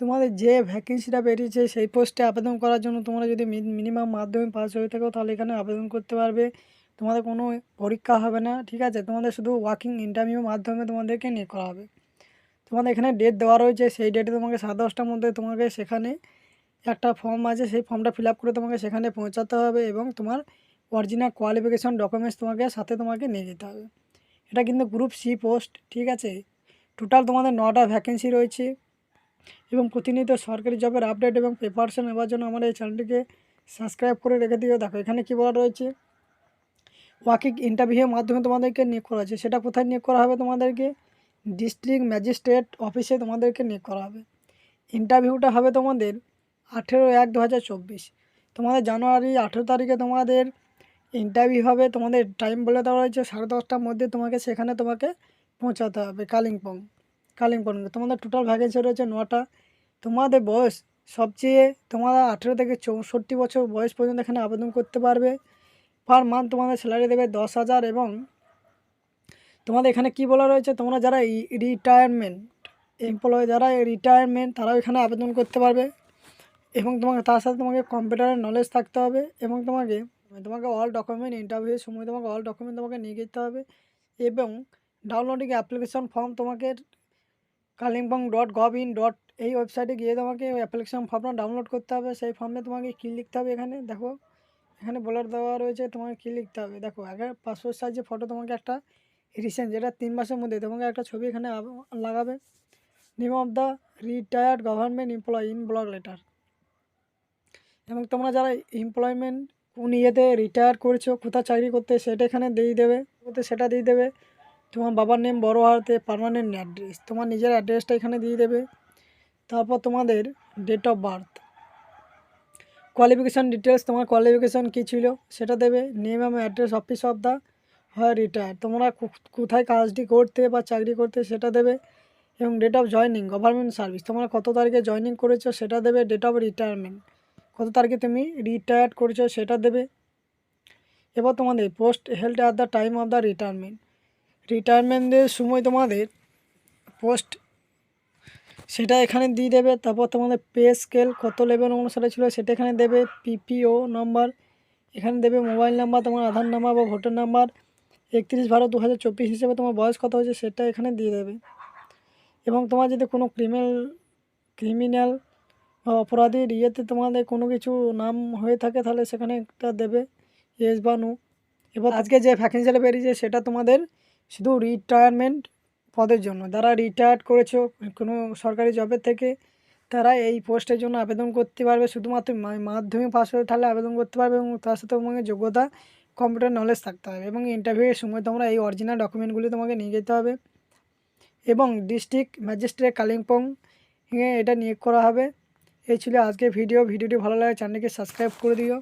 তোমাদের যে ভ্যাকেন্সিটা বেরিয়েছে সেই পোস্টে আবেদন করার জন্য তোমরা যদি মিনিমাম মাধ্যমিক পাস হয়ে থাকো, তাহলে এখানে আবেদন করতে পারবে। তোমাদের কোনো পরীক্ষা হবে না, ঠিক আছে? তোমাদের শুধু ওয়াকিং ইন্টারভিউর মাধ্যমে তোমাদেরকে নিয়ে করা হবে। তোমাদের এখানে ডেট দেওয়া রয়েছে, সেই ডেটে তোমাকে সাড়ে দশটার মধ্যে তোমাকে সেখানে একটা ফর্ম আছে, সেই ফর্মটা ফিল করে তোমাকে সেখানে পৌঁছাতে হবে এবং তোমার অরিজিনাল কোয়ালিফিকেশন ডকুমেন্টস তোমাকে সাথে তোমাকে নিয়ে যেতে হবে। এটা কিন্তু গ্রুপ সি পোস্ট ঠিক আছে? টোটাল তোমাদের নটা ভ্যাকেন্সি রয়েছে। এবং প্রতিনিয়ত সরকারি জবের আপডেট এবং প্রিপারেশন নেওয়ার জন্য আমার এই চ্যানেলটিকে সাবস্ক্রাইব করে রেখে দিও। দেখো, এখানে কী বলা রয়েছে, ওয়াকিং ইন্টারভিউয়ের মাধ্যমে তোমাদেরকে নিয়োগ করা হচ্ছে সেটা কোথায় নিয়োগ করা হবে তোমাদেরকে? ডিস্ট্রিক্ট ম্যাজিস্ট্রেট অফিসে তোমাদেরকে নিয়োগ করা হবে। ইন্টারভিউটা হবে তোমাদের আঠেরো এক দু তোমাদের জানুয়ারি আঠেরো তারিখে তোমাদের ইন্টারভিউ হবে। তোমাদের টাইম বলে দেওয়া হয়েছে সাড়ে দশটার মধ্যে তোমাকে সেখানে তোমাকে পৌঁছাতে হবে, কালিম্পং। কালিম্পং তোমাদের টোটাল ভ্যাকেন্সি রয়েছে নটা। তোমাদের বয়স সবচেয়ে তোমরা আঠেরো থেকে চৌষট্টি বছর বয়স পর্যন্ত এখানে আবেদন করতে পারবে। পার মান্থ তোমাদের স্যালারি দেবে দশ হাজার এবং তোমাদের এখানে কি বলা রয়েছে? তোমরা যারা রিটায়ারমেন্ট এমপ্লয় যারা রিটায়ারমেন্ট তারাও এখানে আবেদন করতে পারবে। এবং তোমাকে তার সাথে তোমাকে কম্পিউটারের নলেজ থাকতে হবে এবং তোমাকে তোমাকে অল ডকুমেন্ট ইন্টারভিউয়ের সময় তোমাকে অল ডকুমেন্ট তোমাকে নিয়ে যেতে হবে। এবং ডাউনলোডিং অ্যাপ্লিকেশন ফর্ম তোমাকে Kalimpong dot gov in dot এই ওয়েবসাইটে গিয়ে তোমাকে অ্যাপ্লিকেশন ফর্মটা ডাউনলোড করতে হবে। সেই ফর্মে তোমাকে কী লিখতে হবে এখানে? দেখো, এখানে বলার দেওয়া রয়েছে তোমাকে কী লিখতে হবে। দেখো, আগে পাসপোর্ট সাইজে ফটো তোমাকে একটা রিসেন্ট যেটা তিন মাসের মধ্যে তোমাকে একটা ছবি এখানে লাগাবে। Name of the retired government employ in block letter এবং তোমরা যারা এমপ্লয়মেন্ট কোন ইয়েতে রিটায়ার করেছ, কোথায় চাকরি করতে, সেটা এখানে দিয়ে দেবে। সেটা দিয়ে দেবে। তোমার বাবার নেম বড় হাতে পারমানেন্ট অ্যাড্রেস তোমার নিজের অ্যাড্রেসটা এখানে দিয়ে দেবে। তারপর তোমাদের date of birth qualification details তোমার কোয়ালিফিকেশান কী ছিল সেটা দেবে। নেম এবং অ্যাড্রেস অফিস অফ দ্য হয় রিটায়ার তোমরা কোথায় কাজটি করতে বা চাকরি করতে সেটা দেবে। এবং date of joining government service তোমরা কত তারিখে জয়নিং করেছ সেটা দেবে। ডেট অফ রিটায়ারমেন্ট কত তারিখে তুমি রিটায়ার্ড করেছ সেটা দেবে। এবার তোমাদের post held at the time of the retirement রিটায়ারমেন্টের সময় তোমাদের পোস্ট সেটা এখানে দিয়ে দেবে, তারপর তোমাদের পে স্কেল কত লেভেল অনুসারে ছিল সেটা এখানে দেবে পিপিও নাম্বার এখানে দেবে মোবাইল নাম্বার তোমার আধার নাম্বার বা ভোটার নাম্বার একত্রিশ বারো দু হাজার চব্বিশ হিসেবে তোমার বয়স কত হয়েছে সেটা এখানে দিয়ে দেবে। এবং তোমার যদি কোনো ক্রিমিনাল ক্রিমিনাল বা অপরাধীর ইয়েতে তোমাদের কোনো কিছু নাম হয়ে থাকে তাহলে সেখানে একটা দেবে এস বা নো এবার আজকে যে ভ্যাকেন্সিটা বেরিয়েছে সেটা তোমাদের শুধু রিটায়ারমেন্ট পদের জন্য। যারা রিটায়ার্ড করেছ কোনো সরকারি জবের থেকে, তারা এই পোস্টের জন্য আবেদন করতে পারবে। শুধুমাত্র মাধ্যমিক পাস হয়ে তাহলে আবেদন করতে পারবে এবং তার সাথে তোমাকে যোগ্যতা কম্পিউটার নলেজ থাকতে হবে এবং ইন্টারভিউয়ের সময় তোমরা এই অরিজিনাল ডকুমেন্টগুলি তোমাকে নিয়ে যেতে হবে এবং ডিস্ট্রিক্ট ম্যাজিস্ট্রেট কালিম্পং এটা নিয়োগ করা হবে। এই ছিল আজকে ভিডিও ভিডিওটি ভালো লাগে চ্যানেলকে সাবস্ক্রাইব করে দিও।